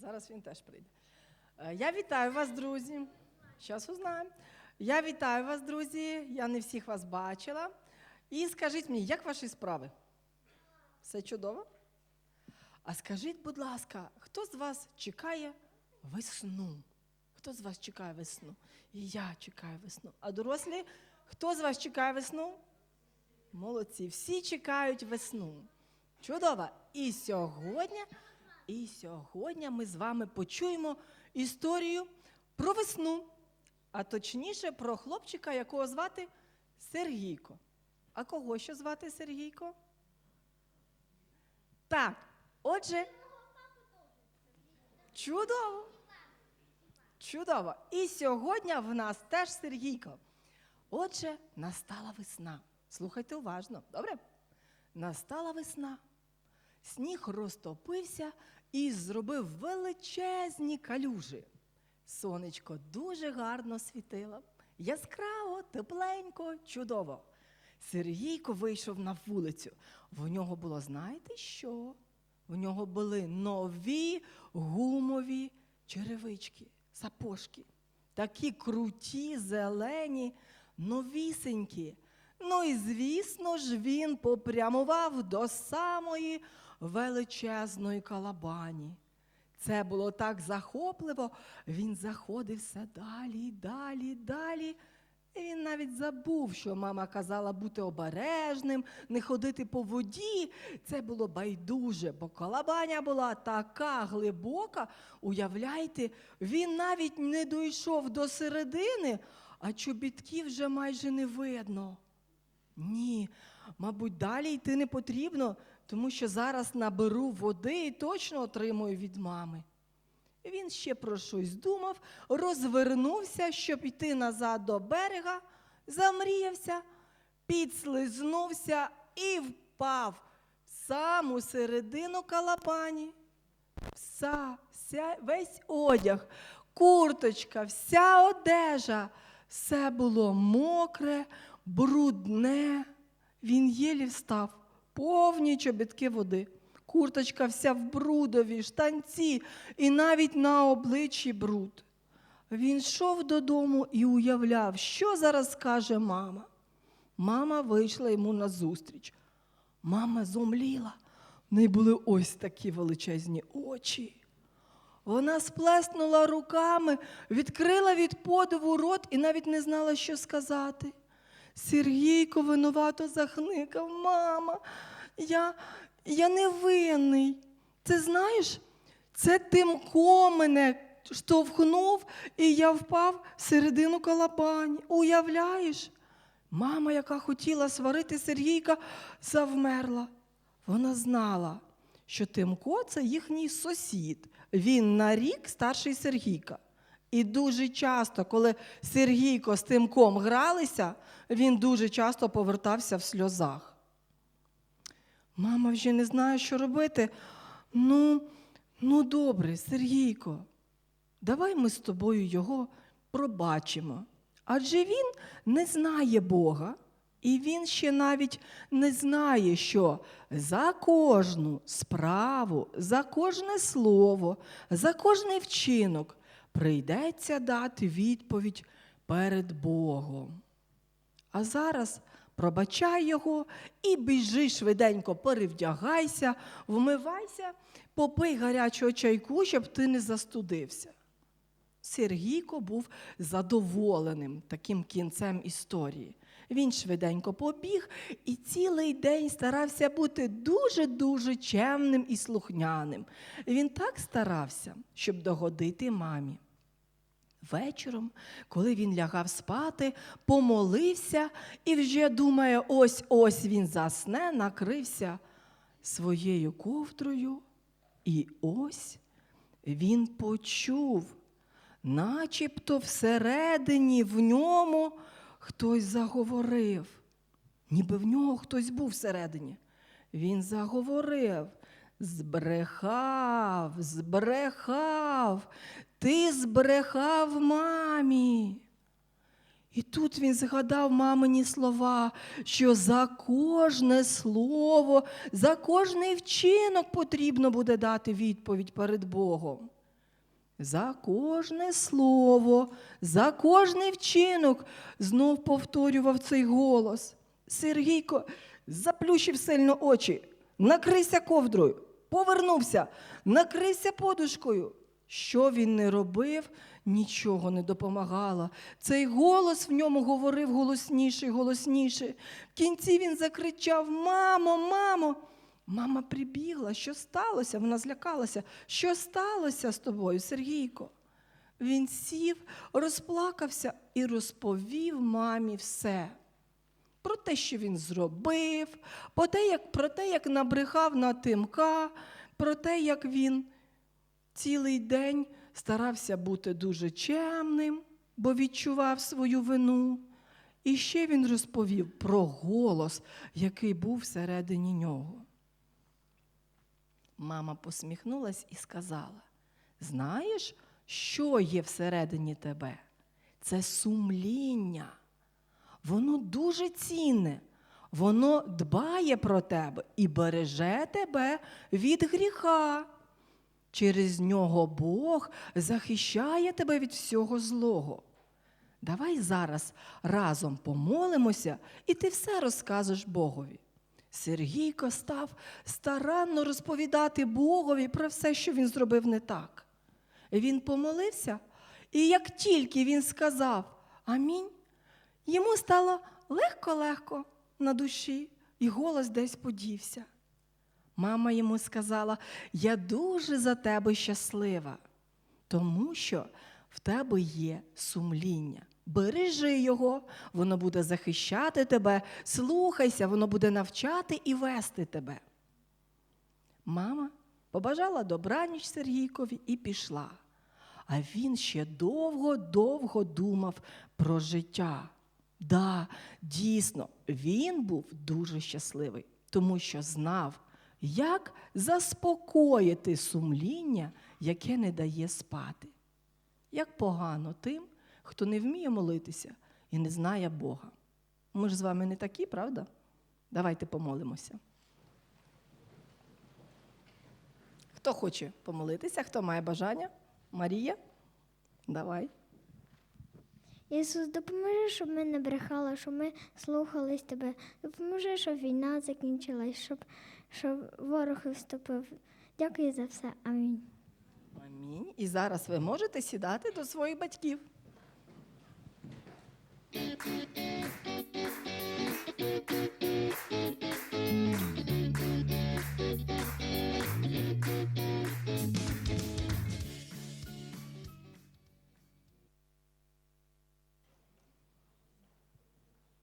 Зараз він теж прийде. Е, Я вітаю вас, друзі. Зараз узнаємо. Я вітаю вас, друзі. Я не всіх вас бачила. І скажіть мені, як ваші справи? Все чудово? А скажіть, будь ласка, хто з вас чекає весну? Хто з вас чекає весну? І я чекаю весну. А дорослі, хто з вас чекає весну? Молодці, всі чекають весну. Чудово. І сьогодні, і сьогодні ми з вами почуємо історію про весну, а точніше про хлопчика, якого звати Сергійко. А кого ще звати Сергійко? Так, отже, чудово. Чудово. І сьогодні в нас теж Сергійко. Отже, настала весна. Слухайте уважно, добре? Настала весна. Сніг розтопився і зробив величезні калюжі. Сонечко дуже гарно світило, яскраво, тепленько, чудово. Сергійко вийшов на вулицю. В нього було, знаєте що? В нього були нові гумові черевички, сапожки. Такі круті, зелені, новісенькі. Ну і звісно ж, він попрямував до самої величезної калабані. Це було так захопливо, він заходив все далі, далі, далі. І він навіть забув, що мама казала бути обережним, не ходити по воді. Це було байдуже, бо колобаня була така глибока. Уявляєте, він навіть не дійшов до середини, а чобітків вже майже не видно. Ні, мабуть, далі йти не потрібно, тому що зараз наберу води і точно отримую від мами. Він ще про щось думав, розвернувся, щоб йти назад до берега, замріявся, підслизнувся і впав в саму середину калапані. Вся, вся, весь одяг, курточка, вся одежа, все було мокре, брудне. Він єлі встав, повні чобітки води. Курточка вся в брудові, штанці і навіть на обличчі бруд. Він йшов додому і уявляв, що зараз скаже мама. Мама вийшла йому назустріч. Мама зомліла. В неї були ось такі величезні очі. Вона сплеснула руками, відкрила від подиву рот і навіть не знала, що сказати. Сергійко винувато захникав, мама, я, я не винний. Це знаєш, це Тимко мене штовхнув, і я впав в середину колобані. Уявляєш? Мама, яка хотіла сварити Сергійка, завмерла. Вона знала, що Тимко це їхній сусід. Він на рік старший Сергійка. І дуже часто, коли Сергійко з Тимком гралися, він дуже часто повертався в сльозах. Мама вже не знає, що робити. Ну, ну добре, Сергійко, давай ми з тобою його пробачимо. Адже він не знає Бога, і він ще навіть не знає, що за кожну справу, за кожне слово, за кожний вчинок прийдеться дати відповідь перед Богом. А зараз пробачай його і біжи швиденько, перевдягайся, вмивайся, попий гарячого чайку, щоб ти не застудився. Сергійко був задоволеним таким кінцем історії. Він швиденько побіг і цілий день старався бути дуже-дуже чемним і слухняним. Він так старався, щоб догодити мамі. Вечором, коли він лягав спати, помолився і вже думає, ось ось він засне, накрився своєю ковдрою. І ось він почув, начебто всередині в ньому хтось заговорив, ніби в нього хтось був всередині. Він заговорив, збрехав, збрехав, ти збрехав мамі. І тут він згадав мамині слова, що за кожне слово, за кожний вчинок потрібно буде дати відповідь перед Богом. За кожне слово, за кожний вчинок знов повторював цей голос. Сергійко заплющив сильно очі, накрийся ковдрою, повернувся, накрийся подушкою. Що він не робив, нічого не допомагало. Цей голос в ньому говорив голосніше голосніше. В кінці він закричав: Мамо, мамо! Мама прибігла, що сталося? Вона злякалася. Що сталося з тобою, Сергійко? Він сів, розплакався і розповів мамі все. Про те, що він зробив, про те, як, про те, як набрехав на тимка, про те, як він цілий день старався бути дуже чемним, бо відчував свою вину. І ще він розповів про голос, який був всередині нього. Мама посміхнулась і сказала: Знаєш, що є всередині тебе? Це сумління. Воно дуже цінне. Воно дбає про тебе і береже тебе від гріха. Через нього Бог захищає тебе від всього злого. Давай зараз разом помолимося, і ти все розкажеш Богові. Сергійко став старанно розповідати Богові про все, що він зробив не так. Він помолився, і як тільки він сказав Амінь, йому стало легко-легко на душі, і голос десь подівся. Мама йому сказала: Я дуже за тебе щаслива, тому що в тебе є сумління. Бережи його, воно буде захищати тебе, слухайся, воно буде навчати і вести тебе. Мама побажала добраніч Сергійкові і пішла. А він ще довго-довго думав про життя. Да, дійсно, він був дуже щасливий, тому що знав, як заспокоїти сумління, яке не дає спати. Як погано тим, хто не вміє молитися і не знає Бога. Ми ж з вами не такі, правда? Давайте помолимося. Хто хоче помолитися, хто має бажання? Марія? Давай. Ісус, допоможи, щоб ми не брехали, щоб ми слухались тебе. Допоможи, щоб війна закінчилась, щоб, щоб ворог вступив. Дякую за все. Амінь. Амінь. І зараз ви можете сідати до своїх батьків. Thank you.